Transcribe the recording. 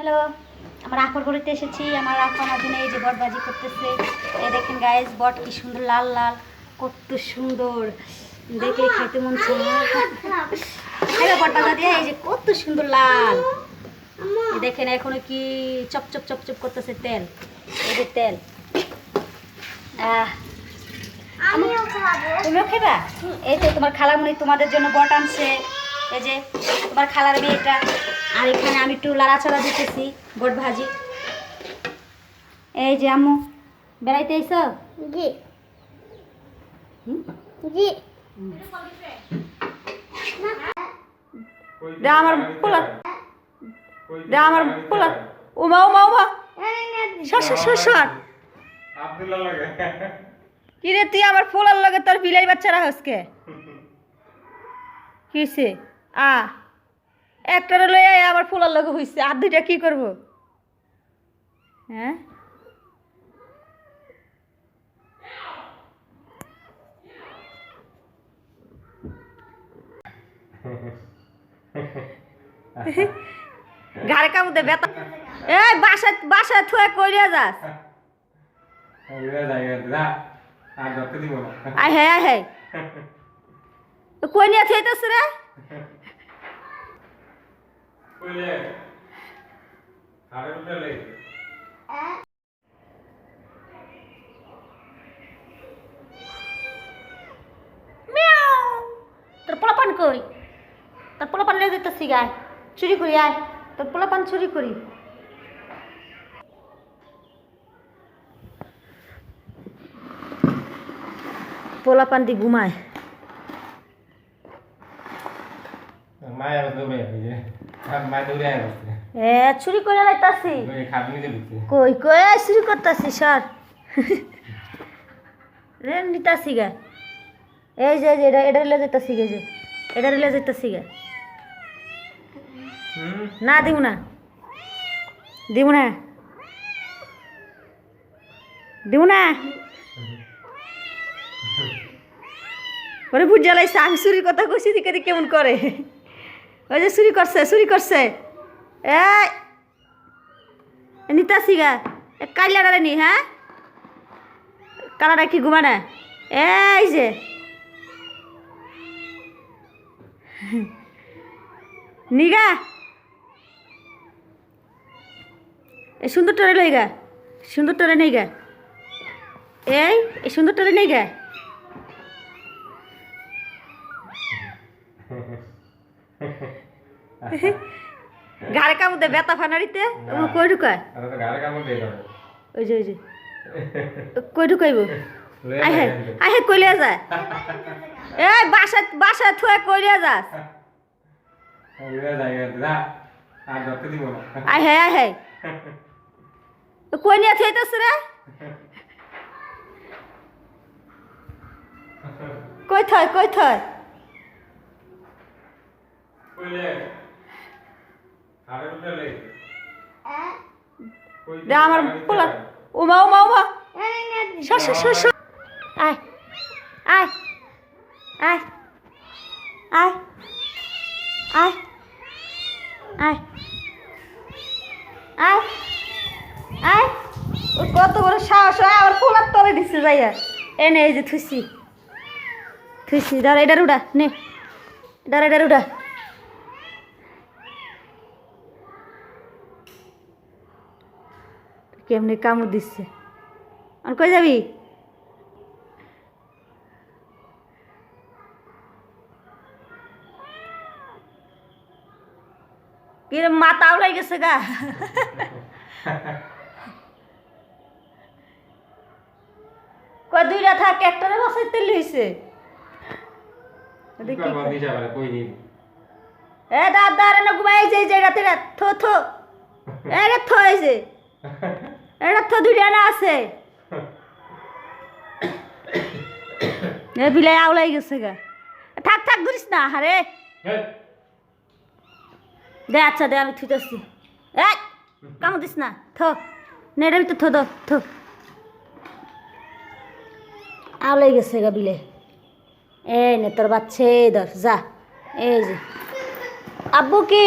Hello আমার আখর গড়িতে এসেছি আমার আখ আমার জন্য এই যে বটবাজি করতেছে। এই দেখেন গায়েস বট কি সুন্দর লাল লাল কত সুন্দর। দেখলে খাইতে মন খাইবে বট বাজা দিয়ে এই যে কত সুন্দর লাল। দেখেন এখনও কি চপ চপ চপ চপ করতেছে তেল। এই যে তেল। আহ তুমিও খেবা? এই তো তোমার খালামুনি তোমাদের জন্য বট আনছে। এই যে তোমার খালার মেয়েটা আর এখানে আমি একটু লাড়াচাড়া দিতেছি বট ভাজি। এই যে আম্মু বেড়াইতে এসো জি। জি। দে আমার পোলা। দে আমার পোলা। উমা উমা উমা। সর সর সর সর। আব্দুল্লাহ রে তুই আমার পোলার লগে তোর বিলাই বাচ্চারা হসকে? কিসে আ, একটারে লয়ে আয় আমার পোলার লগে হইছে। আর দুইটা কি করব? হ্যাঁ? ঘাড়ে কামুতে বেতা এই বাসা বাসা থুয়ে কইরা যাস। আয় হ্যাঁ হ্যাঁ। কই নিয়ে থইতেছ রে? কইলে? আরে উঠলে মিয়াও! তোর পোলাপান কই? তোর পোলাপান লেগে যেতেছি গায় চুরি করি আয়। তোর পোলাপান চুরি করি। পোলাপান দি ঘুমায়। মায়া দৌড়ে এ চুরি করে লাইতাছি। কই কই চুরি করতাছি সর। রে নিতাছি গা। এই যে এটা এটা রিলে যেতাছি গে যে। এটা রিলে যেতাছি গা। হুম? না দিব না। দিব না। দিব না। ওরে আমি চুরির কথা কইছি দিকে কেমন করে। ওই যে চুরি করছে চুরি করছে। এই নিতাছি গা কাইলাডারে নি হ্যাঁ? কালাটা কি ঘুমা না এই যে। নিগা। এই সুন্দরটারে লই গা সুন্দরটারে নেই গা এই এই সুন্দরটারে নেই গা ঘাড়ে কামড় দেয় ব্যথা ফানারিতে? কই ঢুকায়? ওই যে ওই যে। কই ঢুকাইবো? আই হে আই হে কইলে যায়। এই বাসা বাসা থুয়ে কইলে যাস। আই হ্যাঁ আই হ্যাঁ কই নিয়ে থুয়েছিস রে? কই থয় কই থয়? আমার পোলা। উমা উমা উমা। সর সর সর সর। আয়। আয়। আয়। আয়। আয়। আয়। আয়। আয়। ও কত বড় সাহস হয় আমার পোলার তলে দিচ্ছে যাইয়া। এনে এই যে থুসি থুসি দাঁড়া এটার উড়া নে। দাঁড়া এটার উড়া কেমনি কামড় দিচ্ছে। আর কই যাবি? কিরে মাথা উলাই গেছে গা। কয় দুইটা থাক একটারে বাসায় তেল হইছে। এ দাদা রে না ঘুমাই যে যে রাতে রাত থো থো। এ রে থো যে। এটা তো দুইটা না আছে। এ বিলাই আউলাই গেছে গা। থাক থাক ধরিস না হারে। দে আচ্ছা দে আমি থুইতেছি। এ কাম দিস না থ। নেড়ে ভিতর থো দো থো। আউলাই গেছে গা বিলে এই নে তোর বাচ্চা ধর যা। এই যে। আব্বু কি?